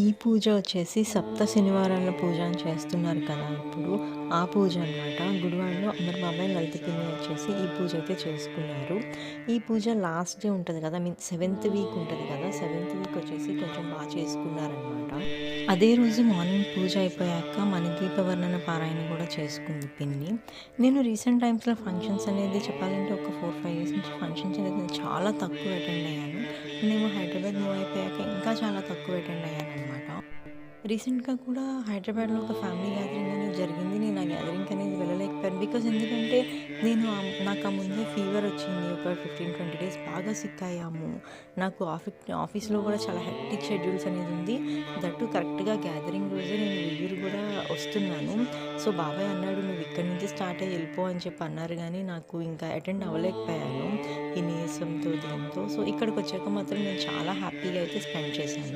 ఈ పూజ వచ్చేసి సప్త శనివారాల పూజ అని చేస్తున్నారు కదా ఇప్పుడు. ఆ పూజ అనమాట గుడివాడలో అందరు బాబాయ్ లలిత పిన్ని వచ్చేసి ఈ పూజ అయితే చేసుకున్నారు. ఈ పూజ లాస్ట్ డే ఉంటుంది కదా మీన్ సెవెంత్ వీక్ ఉంటుంది కదా సెవెంత్ వీక్ వచ్చేసి కొంచెం బాగా చేసుకున్నారనమాట అదే రోజు మార్నింగ్ పూజ అయిపోయాక మన వర్ణన పారాయణ కూడా చేసుకుంది పిన్ని. నేను రీసెంట్ టైమ్స్లో ఫంక్షన్స్ అనేది చెప్పాలంటే ఒక ఫోర్ ఫైవ్ ఇయర్స్ నుంచి ఫంక్షన్స్ అనేది చాలా తక్కువ అటెండ్ అయ్యాను. నేను హైదరాబాద్ మూవ్ అయిపోయాక ఇంకా చాలా తక్కువ అటెండ్ అయ్యాను అనమాట రీసెంట్గా కూడా హైదరాబాద్లో ఒక ఫ్యామిలీ గ్యాదరింగ్ అనేది జరిగింది. నేను ఆ గ్యాదరింగ్ అనేది వెళ్ళలేకపోయాను. బికాజ్ ఎందుకంటే నేను నాకు ఆ ముందే ఫీవర్ వచ్చింది. ఒక ఫిఫ్టీన్ ట్వంటీ డేస్ బాగా సిక్ అయ్యాము. నాకు ఆఫీస్ ఆఫీస్లో కూడా చాలా హెక్టిక్ షెడ్యూల్స్ అనేది ఉంది. దట్టు కరెక్ట్గా గ్యాదరింగ్ రోజే నేను ఉయ్యూరు కూడా వస్తున్నాను. సో బాబాయ్ అన్నాడు నువ్వు ఇక్కడి నుంచి స్టార్ట్ అయ్యి వెళ్ళిపో అని చెప్పి అన్నారు. కానీ నాకు ఇంకా అటెండ్ అవ్వలేకపోయాను. ఈ నీరసంతో దీంతో. సో ఇక్కడికి వచ్చాక మాత్రం నేను చాలా హ్యాపీగా అయితే స్పెండ్ చేశాను.